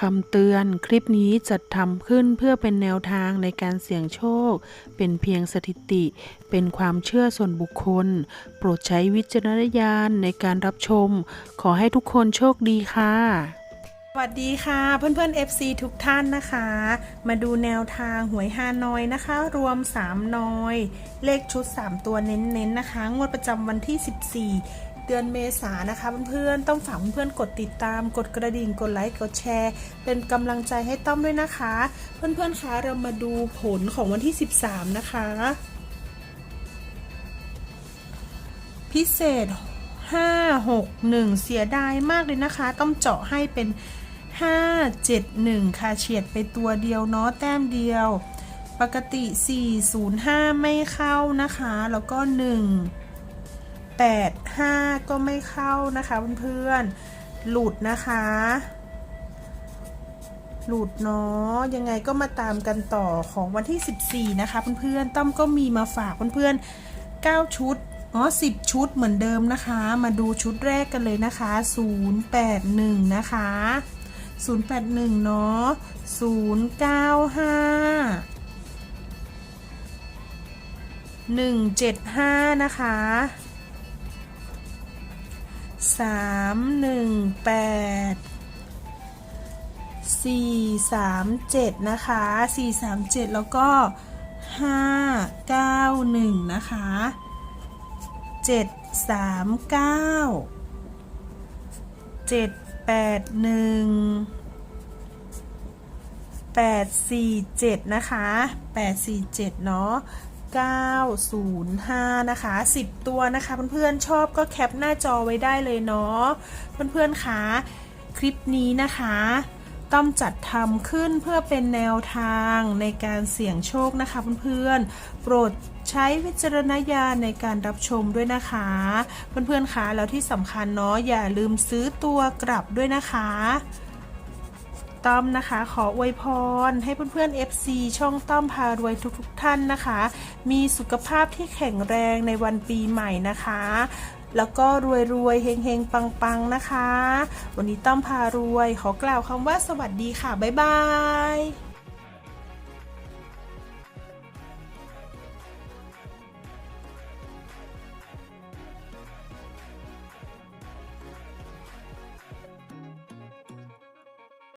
คำเตือนคลิปนี้จัดทำขึ้นเพื่อเป็นแนวทางในการเสี่ยงโชค เป็นเพียงสถิติ เป็นความเชื่อส่วนบุคคล โปรดใช้วิจารณญาณในการรับชม ขอให้ทุกคนโชคดีค่ะ สวัสดีค่ะเพื่อนๆ FC ทุกท่านนะคะ มาดูแนวทางหวยฮานอยนะคะ รวม 3 นอย เลขชุด 3 ตัวเน้นๆนะคะ งวดประจำวันที่ 14 เดือนเมษานะคะเพื่อนๆต้องฝากเพื่อนๆกดติดตามกดกระดิ่งกดไลค์กดแชร์ เป็นกำลังใจให้ต้อมด้วยนะคะ เพื่อนๆคะเรามาดูผลของวันที่ 13 นะคะ พิเศษ 5 6 1 เสียดายมากเลยนะคะ ต้องเจาะให้เป็น 5 7 1 ค่ะเฉียดไปตัวเดียวเนาะแต้มเดียว ปกติ 405 ไม่เข้านะคะ แล้วก็ 1 8 5 ก็ไม่เข้านะคะเพื่อนๆหลุดนะคะ หลุดเนาะยังไงก็มาตามกันต่อของวันที่ 14 นะคะเพื่อนๆต้อมก็มีมาฝากเพื่อนๆ9ชุดอ๋อ10 ชุดเหมือนเดิมนะคะ มาดูชุดแรกกันเลยนะคะ 081 นะคะ 081 เนาะ095 175 นะคะ 318 437นะคะ437แล้วก็591นะคะ739 781 847นะคะ847เนาะ 905 นะคะ 10 ตัวนะคะเพื่อนๆชอบก็แคปหน้าจอไว้ได้เลยเนาะเพื่อนๆคะคลิปนี้นะคะต้อมจัดทำขึ้นเพื่อเป็นแนวทางในการเสี่ยงโชคนะคะเพื่อนๆ โปรดใช้วิจารณญาณในการรับชมด้วยนะคะ เพื่อนๆคะแล้วที่สำคัญเนาะอย่าลืมซื้อตัวกลับด้วยนะคะ ต้อมนะคะ ขออวยพร ให้เพื่อนๆ FC ช่องต้อมพารวยทุกๆทท่านนะคะ มีสุขภาพที่แข็งแรงในวันปีใหม่นะคะ แล้วก็รวยๆเฮงๆปังๆนะคะ วันนี้ต้อมพารวย ขอกล่าวคำว่าสวัสดีค่ะ บ๊ายบาย